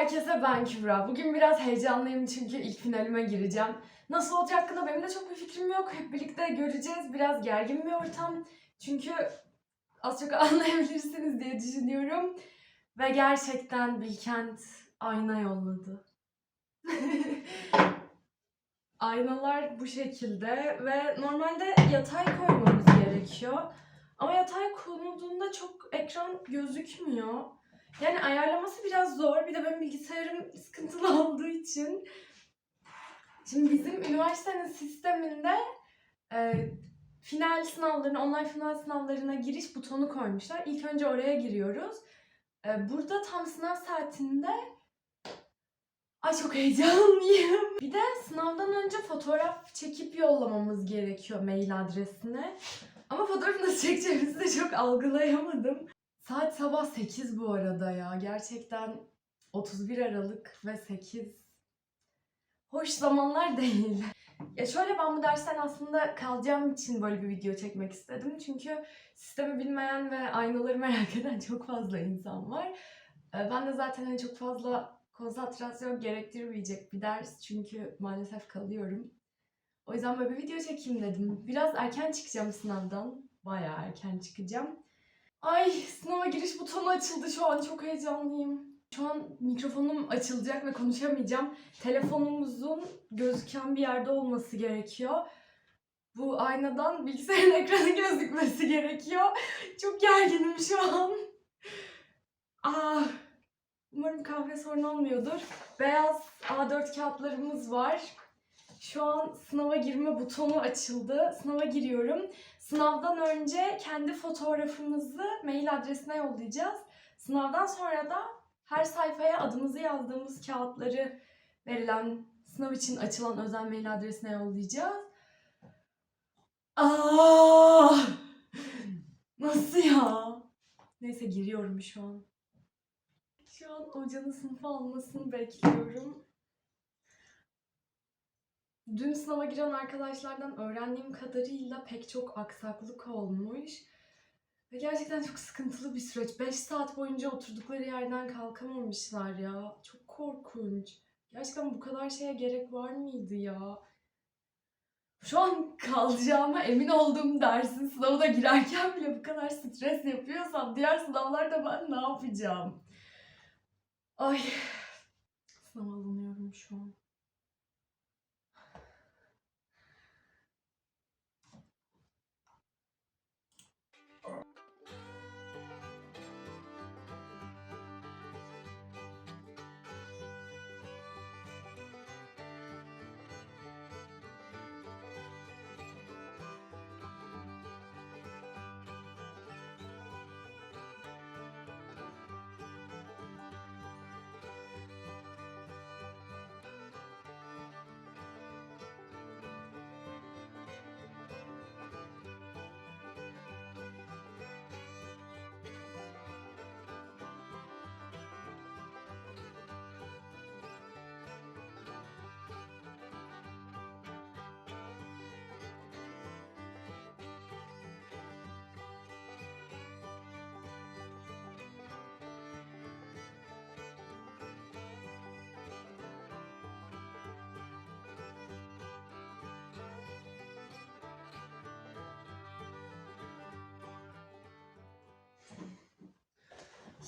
herkese ben Kübra. Bugün biraz heyecanlıyım çünkü ilk finalime gireceğim. Nasıl olacak hakkında benim de çok bir fikrim yok. Hep birlikte göreceğiz. Biraz gergin bir ortam. Çünkü az çok anlayabilirsiniz diye düşünüyorum. Ve gerçekten Bilkent ayna yolladı. Aynalar bu şekilde ve normalde yatay koymamız gerekiyor. Ama yatay konulduğunda çok ekran gözükmüyor. Yani ayarlaması biraz zor. Bir de benim bilgisayarım sıkıntılı olduğu için. Şimdi bizim üniversitenin sisteminde e, final sınavlarına, online final sınavlarına giriş butonu koymuşlar. İlk önce oraya giriyoruz. E, burada tam sınav saatinde Ay çok heyecanlıyım. Bir de sınavdan önce fotoğraf çekip yollamamız gerekiyor mail adresine. Ama fotoğrafı nasıl çekeceğimizi de çok algılayamadım. Saat sabah 8 bu arada ya. Gerçekten 31 Aralık ve 8 hoş zamanlar değil. Ya şöyle ben bu dersten aslında kalacağım için böyle bir video çekmek istedim. Çünkü sistemi bilmeyen ve aynaları merak eden çok fazla insan var. Ee, Ben de zaten hani çok fazla konsantrasyon gerektirmeyecek bir ders çünkü maalesef kalıyorum. O yüzden böyle bir video çekeyim dedim. Biraz erken çıkacağım sınavdan. Bayağı erken çıkacağım. Ay sınava giriş butonu açıldı şu an çok heyecanlıyım. Şu an mikrofonum açılacak ve konuşamayacağım. Telefonumuzun gözüken bir yerde olması gerekiyor. Bu aynadan bilgisayarın ekranı gözükmesi gerekiyor. Çok gerginim şu an. Ah, umarım kahve sorun olmuyordur. Beyaz A4 kağıtlarımız var. Şu an sınava girme butonu açıldı. Sınava giriyorum. Sınavdan önce kendi fotoğrafımızı mail adresine yollayacağız. Sınavdan sonra da her sayfaya adımızı yazdığımız kağıtları verilen sınav için açılan özel mail adresine yollayacağız. Aa! Nasıl ya? Neyse giriyorum şu an. Şu an hocanın sınıfa almasını bekliyorum. Dün sınava giren arkadaşlardan öğrendiğim kadarıyla pek çok aksaklık olmuş. Ve gerçekten çok sıkıntılı bir süreç. 5 saat boyunca oturdukları yerden kalkamamışlar ya. Çok korkunç. Gerçekten bu kadar şeye gerek var mıydı ya? Şu an kalacağıma emin olduğum dersin sınavına girerken bile bu kadar stres yapıyorsam diğer sınavlarda ben ne yapacağım? Ay. Sınav alınıyorum şu an.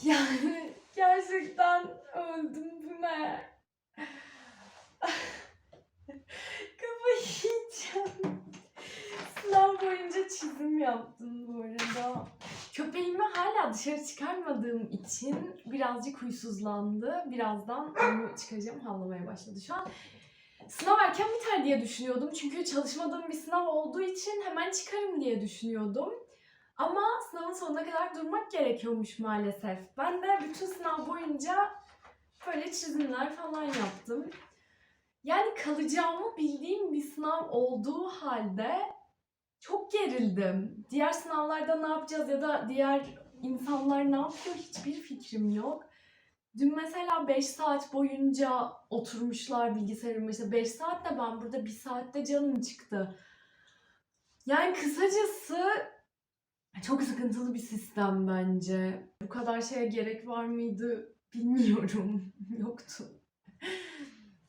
Yani gerçekten öldüm bu ne? Kafayı yiyeceğim. Sınav boyunca çizim yaptım bu arada. Köpeğimi hala dışarı çıkarmadığım için birazcık huysuzlandı. Birazdan onu çıkaracağım. Havlamaya başladı şu an. Sınav erken biter diye düşünüyordum. Çünkü çalışmadığım bir sınav olduğu için hemen çıkarım diye düşünüyordum. Ama sınavın sonuna kadar durmak gerekiyormuş maalesef. Ben de bütün sınav boyunca böyle çizimler falan yaptım. Yani kalacağımı bildiğim bir sınav olduğu halde çok gerildim. Diğer sınavlarda ne yapacağız ya da diğer insanlar ne yapıyor hiçbir fikrim yok. Dün mesela 5 saat boyunca oturmuşlar bilgisayarın başında. 5 saat de ben burada 1 saatte canım çıktı. Yani kısacası çok sıkıntılı bir sistem bence. Bu kadar şeye gerek var mıydı Bilmiyorum. Yoktu.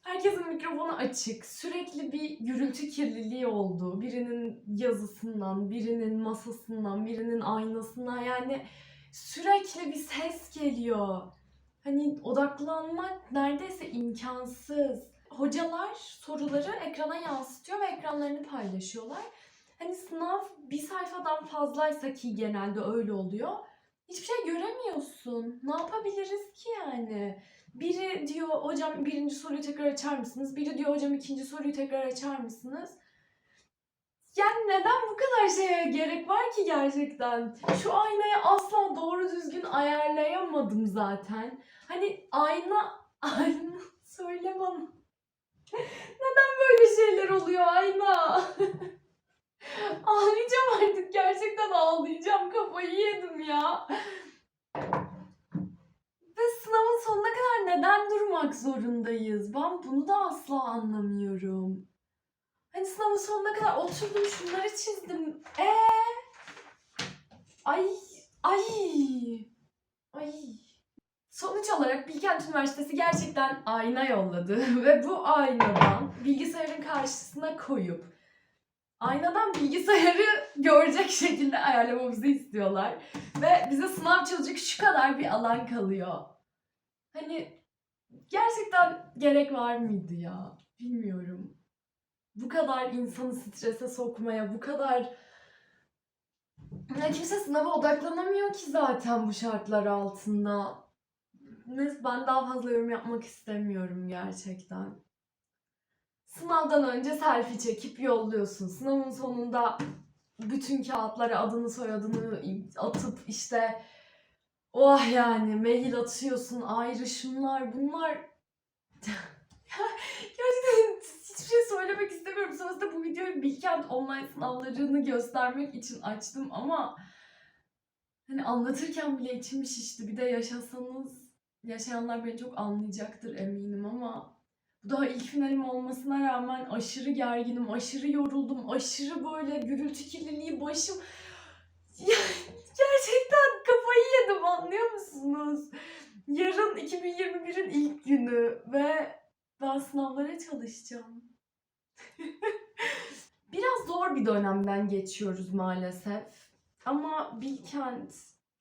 Herkesin mikrofonu açık. Sürekli bir gürültü kirliliği oldu. Birinin yazısından, birinin masasından, birinin aynasından yani sürekli bir ses geliyor. Hani odaklanmak neredeyse imkansız. Hocalar soruları ekrana yansıtıyor ve ekranlarını paylaşıyorlar. Hani sınav bir sayfadan fazlaysa ki genelde öyle oluyor. Hiçbir şey göremiyorsun. Ne yapabiliriz ki yani? Biri diyor hocam birinci soruyu tekrar açar mısınız? Biri diyor hocam ikinci soruyu tekrar açar mısınız? Yani neden bu kadar şeye gerek var ki gerçekten? Şu aynayı asla doğru düzgün ayarlayamadım zaten. Hani ayna, ayna söyle bana. Neden böyle şeyler oluyor ayna? ağlayacağım artık gerçekten ağlayacağım kafayı yedim ya. Ve sınavın sonuna kadar neden durmak zorundayız? Ben bunu da asla anlamıyorum. Hani sınavın sonuna kadar oturdum şunları çizdim. Ee? Ay, ay, ay. Sonuç olarak Bilkent Üniversitesi gerçekten ayna yolladı ve bu aynadan bilgisayarın karşısına koyup aynadan bilgisayarı görecek şekilde ayarlamamızı istiyorlar. Ve bize sınav çalışacak şu kadar bir alan kalıyor. Hani gerçekten gerek var mıydı ya? Bilmiyorum. Bu kadar insanı strese sokmaya, bu kadar... Ya kimse sınava odaklanamıyor ki zaten bu şartlar altında. Ben daha fazla yorum yapmak istemiyorum gerçekten. Sınavdan önce selfie çekip yolluyorsun. Sınavın sonunda bütün kağıtlara adını soyadını atıp işte oh yani mail atıyorsun ayrı bunlar gerçekten hiçbir şey söylemek istemiyorum. Sonrasında bu videoyu Bilkent online sınavlarını göstermek için açtım ama hani anlatırken bile içim şişti. Bir de yaşasanız yaşayanlar beni çok anlayacaktır eminim ama daha ilk finalim olmasına rağmen aşırı gerginim, aşırı yoruldum, aşırı böyle gürültü kirliliği başım. Gerçekten kafayı yedim anlıyor musunuz? Yarın 2021'in ilk günü ve ben sınavlara çalışacağım. Biraz zor bir dönemden geçiyoruz maalesef. Ama Bilkent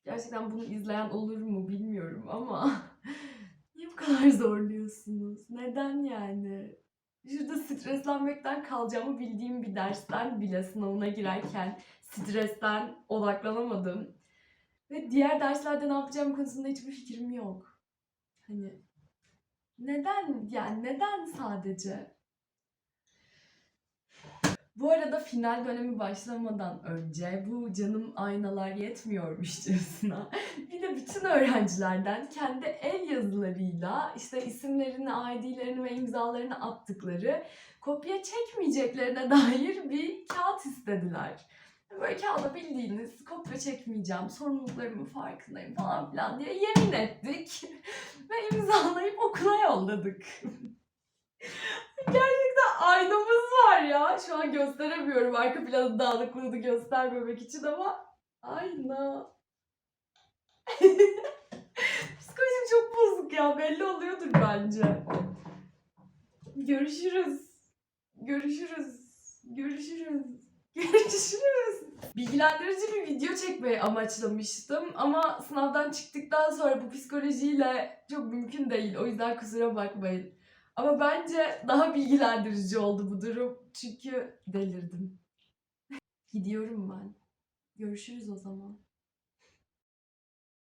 gerçekten bunu izleyen olur mu bilmiyorum ama bu kadar zorluyorsunuz? Neden yani? Şurada streslenmekten kalacağımı bildiğim bir dersten bile sınavına girerken stresten odaklanamadım. Ve diğer derslerde ne yapacağım konusunda hiçbir fikrim yok. Hani neden yani neden sadece? Bu arada final dönemi başlamadan önce bu canım aynalar yetmiyormuşçasına bir de bütün öğrencilerden kendi el yazılarıyla işte isimlerini, ID'lerini ve imzalarını attıkları kopya çekmeyeceklerine dair bir kağıt istediler. Böyle kağıda bildiğiniz kopya çekmeyeceğim, sorumluluklarımın farkındayım falan filan diye yemin ettik. Ve imzalayıp okula yolladık. Gerçekten aynamız var ya. Şu an gösteremiyorum arka planın dağınıklığını göstermemek için ama ayna. Psikolojim çok bozuk ya. Belli oluyordur bence. Görüşürüz. Görüşürüz. Görüşürüz. Görüşürüz. Bilgilendirici bir video çekmeyi amaçlamıştım ama sınavdan çıktıktan sonra bu psikolojiyle çok mümkün değil. O yüzden kusura bakmayın. Ama bence daha bilgilendirici oldu bu durum. Çünkü delirdim. Gidiyorum ben. Görüşürüz o zaman.